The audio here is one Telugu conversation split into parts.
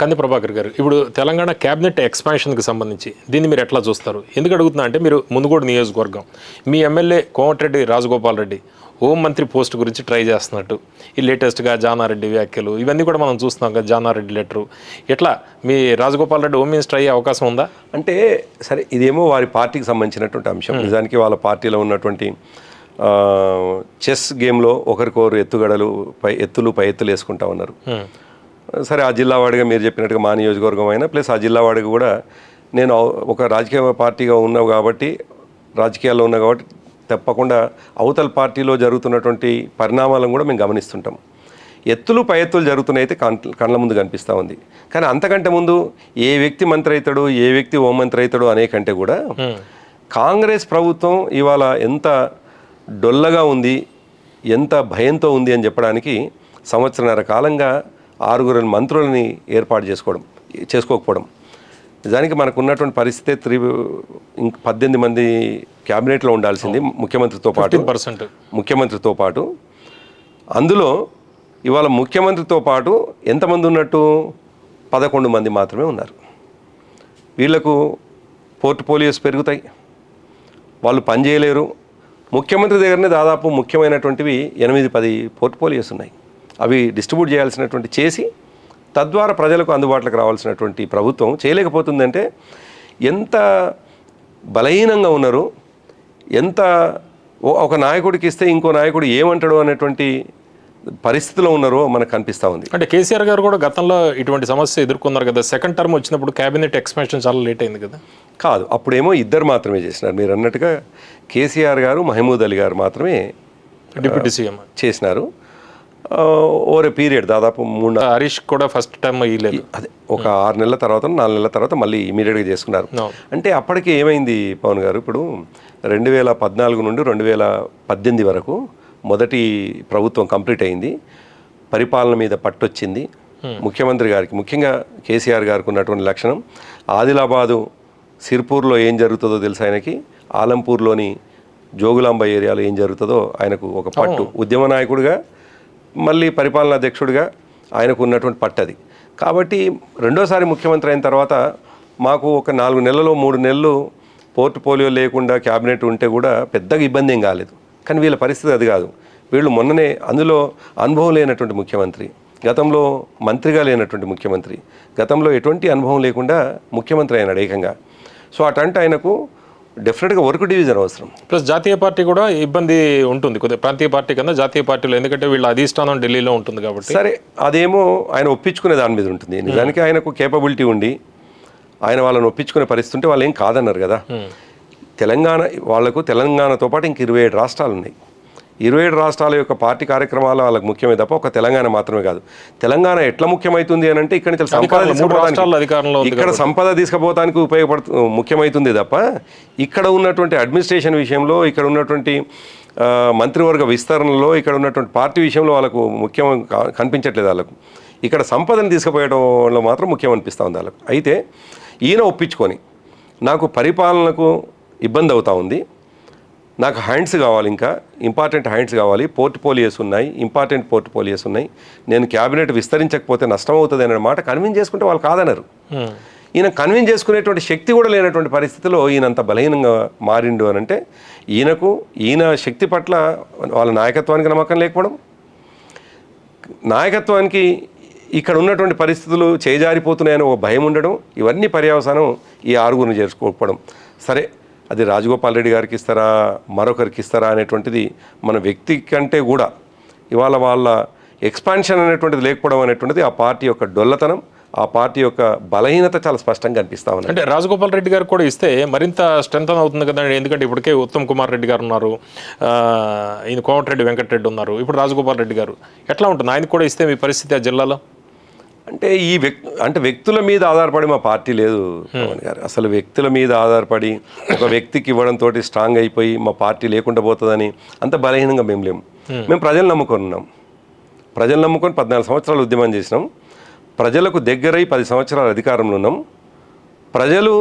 కంది ప్రభాకర్ గారు ఇప్పుడు తెలంగాణ క్యాబినెట్ ఎక్స్పాన్షన్కి సంబంధించి దీన్ని మీరు ఎట్లా చూస్తారు? ఎందుకు అడుగుతున్నా అంటే మీరు ముందుగోడు నియోజకవర్గం. మీ ఎమ్మెల్యే కోమటిరెడ్డి రాజగోపాల్ రెడ్డి హోం మంత్రి పోస్ట్ గురించి ట్రై చేస్తున్నట్టు. ఈ లేటెస్ట్గా జానారెడ్డి వ్యాఖ్యలు ఇవన్నీ కూడా మనం చూస్తున్నాం కదా జానారెడ్డి లెటరు. ఎట్లా? మీ రాజగోపాల్ రెడ్డి హోమ్ మినిస్టర్ అయ్యే అవకాశం ఉందా? అంటే సరే ఇదేమో వారి పార్టీకి సంబంధించినటువంటి అంశం. నిజానికి వాళ్ళ పార్టీలో ఉన్నటువంటి చెస్ గేమ్లో ఒకరికొకరు ఎత్తుగడలు పై ఎత్తులు పై ఎత్తులు వేసుకుంటా ఉన్నారు. సరే ఆ జిల్లా వాడిగా మీరు చెప్పినట్టుగా మా నియోజకవర్గం అయినా ప్లస్ ఆ జిల్లా వాడిగా కూడా నేను ఒక రాజకీయ పార్టీగా ఉన్నావు కాబట్టి రాజకీయాల్లో ఉన్నా కాబట్టి తప్పకుండా అవతల పార్టీలో జరుగుతున్నటువంటి పరిణామాలను కూడా మేము గమనిస్తుంటాం. ఎత్తులు పై ఎత్తులు జరుగుతున్నాయి అయితే కళ్ళ ముందు కనిపిస్తూ ఉంది. కానీ అంతకంటే ముందు ఏ వ్యక్తి మంత్రి అవుతాడు ఏ వ్యక్తి హోం మంత్రి అవుతాడు అనే కంటే కూడా కాంగ్రెస్ ప్రభుత్వం ఇవాళ ఎంత డొల్లగా ఉంది ఎంత భయంతో ఉంది అని చెప్పడానికి సంవత్సరన్నర కాలంగా ఆరుగురు మంత్రులని ఏర్పాటు చేసుకోవడం చేసుకోకపోవడం. నిజానికి మనకు ఉన్నటువంటి పరిస్థితి త్రీ ఇంక పద్దెనిమిది మంది క్యాబినెట్లో ఉండాల్సింది ముఖ్యమంత్రితో పాటు. పర్సెంట్. ముఖ్యమంత్రితో పాటు. అందులో ఇవాళ ముఖ్యమంత్రితో పాటు ఎంతమంది ఉన్నట్టు? పదకొండు మంది మాత్రమే ఉన్నారు. వీళ్ళకు పోర్ట్ఫోలియోస్ పెరుగుతాయి. వాళ్ళు పనిచేయలేరు. ముఖ్యమంత్రి దగ్గరనే దాదాపు ముఖ్యమైనటువంటివి ఎనిమిది పది పోర్ట్ఫోలియోస్ ఉన్నాయి. అవి డిస్ట్రిబ్యూట్ చేయాల్సినటువంటి చేసి తద్వారా ప్రజలకు అందుబాటులోకి రావాల్సినటువంటి ప్రభుత్వం చేయలేకపోతుందంటే ఎంత బలహీనంగా ఉన్నారు ఎంత ఒక నాయకుడికి ఇస్తే ఇంకో నాయకుడు ఏమంటాడు అనేటువంటి పరిస్థితిలో ఉన్నారో మనకు కనిపిస్తూ ఉంది. అంటే కేసీఆర్ గారు కూడా గతంలో ఇటువంటి సమస్య ఎదుర్కొన్నారు కదా సెకండ్ టర్మ్ వచ్చినప్పుడు క్యాబినెట్ ఎక్స్పాన్షన్ చాలా లేట్ అయింది కదా. కాదు అప్పుడేమో ఇద్దరు మాత్రమే చేసినారు. మీరు అన్నట్టుగా కేసీఆర్ గారు మహమూద్ అలీ గారు మాత్రమే డిప్యూటీ సీఎం. చేసినారు. ఓవర్ ఏ పీరియడ్ దాదాపు మూడు నా- హరీష్ కూడా ఫస్ట్ టైం ఇయ్యలేదు అదే ఒక ఆరు నెలల తర్వాత నాలుగు నెలల తర్వాత మళ్ళీ ఇమీడియట్గా చేసుకున్నారు. అంటే అప్పటికి ఏమైంది పవన్ గారు? ఇప్పుడు రెండు వేల పద్నాలుగు నుండి రెండు వేల పద్దెనిమిది వరకు మొదటి ప్రభుత్వం కంప్లీట్ అయింది. పరిపాలన మీద పట్టొచ్చింది. ముఖ్యమంత్రి గారికి ముఖ్యంగా కేసీఆర్ గారికి ఉన్నటువంటి లక్షణం ఆదిలాబాదు సిర్పూర్లో ఏం జరుగుతుందో తెలుసు ఆయనకి? ఆలంపూర్లోని జోగులాంబ ఏరియాలో ఏం జరుగుతుందో ఆయనకు ఒక పట్టు. ఉద్యమ నాయకుడిగా మళ్ళీ పరిపాలనా అధ్యక్షుడిగా ఆయనకు ఉన్నటువంటి పట్టది కాబట్టి రెండోసారి ముఖ్యమంత్రి అయిన తర్వాత మాకు ఒక నాలుగు నెలలు మూడు నెలలు పోర్ట్ఫోలియో లేకుండా క్యాబినెట్ ఉంటే కూడా పెద్దగా ఇబ్బంది ఏం కాలేదు. కానీ వీళ్ళ పరిస్థితి అది కాదు. వీళ్ళు మొన్ననే అందులో అనుభవం లేనటువంటి ముఖ్యమంత్రి గతంలో మంత్రిగా లేనటువంటి ముఖ్యమంత్రి గతంలో ఎటువంటి అనుభవం లేకుండా ముఖ్యమంత్రి అయినాడు ఏకంగా. సో అటంటే ఆయనకు డెఫినెట్గా వర్క్ డివిజన్ అవసరం. ప్లస్ జాతీయ పార్టీ కూడా ఇబ్బంది ఉంటుంది. కొద్దిగా ప్రాంతీయ పార్టీ కన్నా జాతీయ పార్టీలో ఎందుకంటే వీళ్ళ అధిష్టానం ఢిల్లీలో ఉంటుంది కాబట్టి. సరే అదేమో ఆయన ఒప్పించుకునే దాని మీద ఉంటుంది. నిజానికి ఆయనకు కేపబిలిటీ ఉండి ఆయన వాళ్ళని ఒప్పించుకునే పరిస్థితి ఉంటే వాళ్ళు ఏం కాదన్నారు కదా. తెలంగాణ వాళ్ళకు తెలంగాణతో పాటు ఇంక ఇరవై ఏడు రాష్ట్రాలు ఉన్నాయి ఇరవై ఏడు రాష్ట్రాల యొక్క పార్టీ కార్యక్రమాలు వాళ్ళకి ముఖ్యమే తప్ప ఒక తెలంగాణ మాత్రమే కాదు. తెలంగాణ ఎట్లా ముఖ్యమైతుంది అని అంటే ఇక్కడ నుంచి సంపద తీసుకుపోవడానికి- ఇక్కడ సంపద తీసుకుపోవడానికి ఉపయోగపడుతు ముఖ్యమైతుంది తప్ప ఇక్కడ ఉన్నటువంటి అడ్మినిస్ట్రేషన్ విషయంలో ఇక్కడ ఉన్నటువంటి మంత్రివర్గ విస్తరణలో ఇక్కడ ఉన్నటువంటి పార్టీ విషయంలో వాళ్ళకు ముఖ్యం కనిపించట్లేదు వాళ్ళకు. ఇక్కడ సంపదను తీసుకుపోయడంలో మాత్రం ముఖ్యం అనిపిస్తూ ఉంది వాళ్ళకు. అయితే ఈయన ఒప్పించుకొని నాకు పరిపాలనకు ఇబ్బంది అవుతా ఉంది. నాకు హ్యాండ్స్ కావాలి ఇంకా. ఇంపార్టెంట్ హ్యాండ్స్ కావాలి. పోర్ట్ఫోలియోస్ ఉన్నాయి. ఇంపార్టెంట్ పోర్ట్ఫోలియోస్ ఉన్నాయి. నేను క్యాబినెట్ విస్తరించకపోతే నష్టం అవుతుంది అనే మాట కన్విన్స్ చేసుకుంటే వాళ్ళు కాదన్నారు Hmm. ఈయన కన్విన్స్ చేసుకునేటువంటి శక్తి కూడా లేనటువంటి పరిస్థితిలో ఈయన అంత బలహీనంగా మారిండు అని అంటే ఈయనకు ఈయన శక్తి పట్ల వాళ్ళ నాయకత్వానికి నమ్మకం లేకపోవడం నాయకత్వానికి ఇక్కడ ఉన్నటువంటి పరిస్థితులు చేజారిపోతున్నాయని ఒక భయం ఉండడం ఇవన్నీ పర్యవసానం ఈ ఆరుగురిని చేసుకోకపోవడం సరే అది రాజగోపాల్ రెడ్డి గారికి ఇస్తారా మరొకరికి ఇస్తారా అనేటువంటిది మన వ్యక్తి కంటే కూడా ఇవాళ వాళ్ళ ఎక్స్పాన్షన్ అనేటువంటిది లేకపోవడం అనేటువంటిది ఆ పార్టీ యొక్క డొల్లతనం ఆ పార్టీ యొక్క బలహీనత చాలా స్పష్టంగా కనిపిస్తా ఉంది అంటే రాజగోపాల్ రెడ్డి గారు కూడా ఇస్తే మరింత స్ట్రెంగ్ అవుతుంది కదండి ఎందుకంటే ఇప్పటికే ఉత్తమ్ కుమార్ రెడ్డి గారు ఉన్నారు ఈయన కోమటిరెడ్డి వెంకటరెడ్డి ఉన్నారు. ఇప్పుడు రాజగోపాల్ రెడ్డి గారు ఎట్లా ఉంటుంది? ఆయన కూడా ఇస్తే మీ పరిస్థితి ఆ జిల్లాలో? అంటే ఈ వ్యక్తి అంటే వ్యక్తుల మీద ఆధారపడి మా పార్టీ లేదు పవన్ గారు. అసలు వ్యక్తుల మీద ఆధారపడి ఒక వ్యక్తికి ఇవ్వడంతో స్ట్రాంగ్ అయిపోయి మా పార్టీ లేకుండా పోతుందని అంత బలహీనంగా మేము లేము. మేము ప్రజలు నమ్ముకొని ఉన్నాం. ప్రజలు నమ్ముకొని పద్నాలుగు సంవత్సరాలు ఉద్యమం చేసినాం. ప్రజలకు దగ్గరై పది సంవత్సరాల అధికారంలో ఉన్నాం. ప్రజలు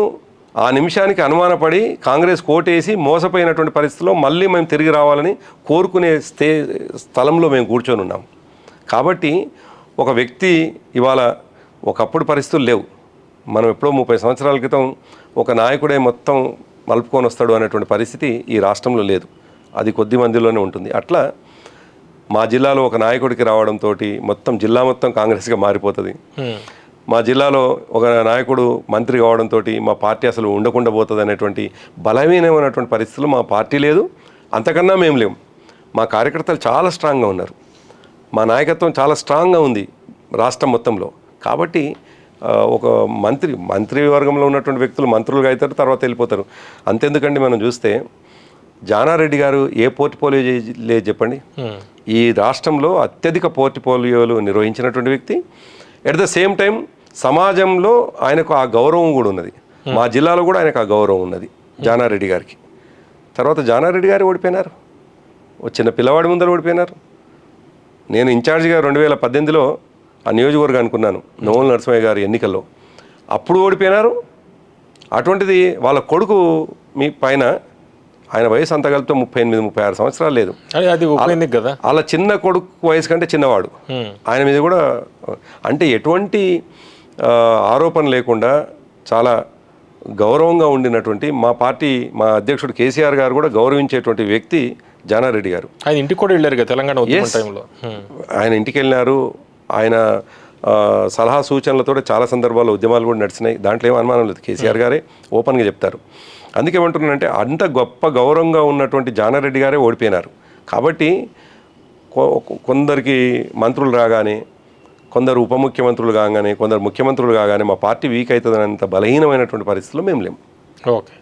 ఆ నిమిషానికి అనుమానపడి కాంగ్రెస్ కోటేసి మోసపోయినటువంటి పరిస్థితిలో మళ్ళీ మేము తిరిగి రావాలని కోరుకునే స్థే స్థలంలో మేము కూర్చొని ఉన్నాం. కాబట్టి ఒక వ్యక్తి ఇవాళ ఒకప్పుడు పరిస్థితులు లేవు. మనం ఎప్పుడో ముప్పై సంవత్సరాల క్రితం ఒక నాయకుడే మొత్తం మలుపుకొని వస్తాడు అనేటువంటి పరిస్థితి ఈ రాష్ట్రంలో లేదు. అది కొద్ది మందిలోనే ఉంటుంది. అట్లా మా జిల్లాలో ఒక నాయకుడికి రావడంతో మొత్తం జిల్లా మొత్తం కాంగ్రెస్గా మారిపోతుంది. మా జిల్లాలో ఒక నాయకుడు మంత్రి కావడంతో మా పార్టీ అసలు ఉండకుండా పోతుంది అనేటువంటి బలహీనమైనటువంటి పరిస్థితులు మా పార్టీ లేదు. అంతకన్నా మేము లేము మా కార్యకర్తలు చాలా స్ట్రాంగ్గా ఉన్నారు. మా నాయకత్వం చాలా స్ట్రాంగ్గా ఉంది రాష్ట్రం మొత్తంలో. కాబట్టి ఒక మంత్రి మంత్రి వర్గంలో ఉన్నటువంటి వ్యక్తులు మంత్రులుగా అవుతారు తర్వాత వెళ్ళిపోతారు. అంతెందుకండి మనం చూస్తే జానారెడ్డి గారు ఏ పోర్ట్ఫోలియో లేదు చెప్పండి. ఈ రాష్ట్రంలో అత్యధిక పోర్ట్ఫోలియోలు నిర్వహించినటువంటి వ్యక్తి. ఎట్ ద సేమ్ టైం సమాజంలో ఆయనకు ఆ గౌరవం కూడా ఉన్నది. మా జిల్లాలో కూడా ఆయనకు ఆ గౌరవం ఉన్నది జానారెడ్డి గారికి. తర్వాత జానారెడ్డి గారు ఓడిపోయినారు. చిన్న పిల్లవాడి ముందర ఓడిపోయినారు. నేను ఇన్ఛార్జిగా రెండు వేల పద్దెనిమిదిలో ఆ నియోజకవర్గం అనుకున్నాను నోముల నరసింహయ్య గారి ఎన్నికల్లో. అప్పుడు ఓడిపోయినారు. అటువంటిది వాళ్ళ కొడుకు మీ పైన ఆయన వయసు అంత కలిపితే ముప్పై ఎనిమిది ముప్పై ఆరు సంవత్సరాలు లేదు. అది కదా? వాళ్ళ చిన్న కొడుకు వయసు కంటే చిన్నవాడు. ఆయన మీద కూడా అంటే ఎటువంటి ఆరోపణ లేకుండా చాలా గౌరవంగా ఉండినటువంటి మా పార్టీ మా అధ్యక్షుడు కేసీఆర్ గారు కూడా గౌరవించేటువంటి వ్యక్తి జానారెడ్డి గారు. ఆయన ఇంటికి కూడా వెళ్ళారు కదా తెలంగాణ టైంలో. ఆయన ఇంటికి వెళ్ళినారు ఆయన సలహా సూచనలతో చాలా సందర్భాల్లో ఉద్యమాలు కూడా నడిచినాయి. దాంట్లో ఏం అనుమానం లేదు. కేసీఆర్ గారే ఓపెన్గా చెప్తారు. అందుకే ఏమంటున్నానంటే అంత గొప్ప గౌరవంగా ఉన్నటువంటి జానారెడ్డి గారే ఓడిపోయినారు. కాబట్టి కొందరికి మంత్రులు రాగానే కొందరు ఉప ముఖ్యమంత్రులు కాగానే కొందరు ముఖ్యమంత్రులు కాగానే మా పార్టీ వీక్ అవుతుందనేంత బలహీనమైనటువంటి పరిస్థితుల్లో మేము లేము ఓకే.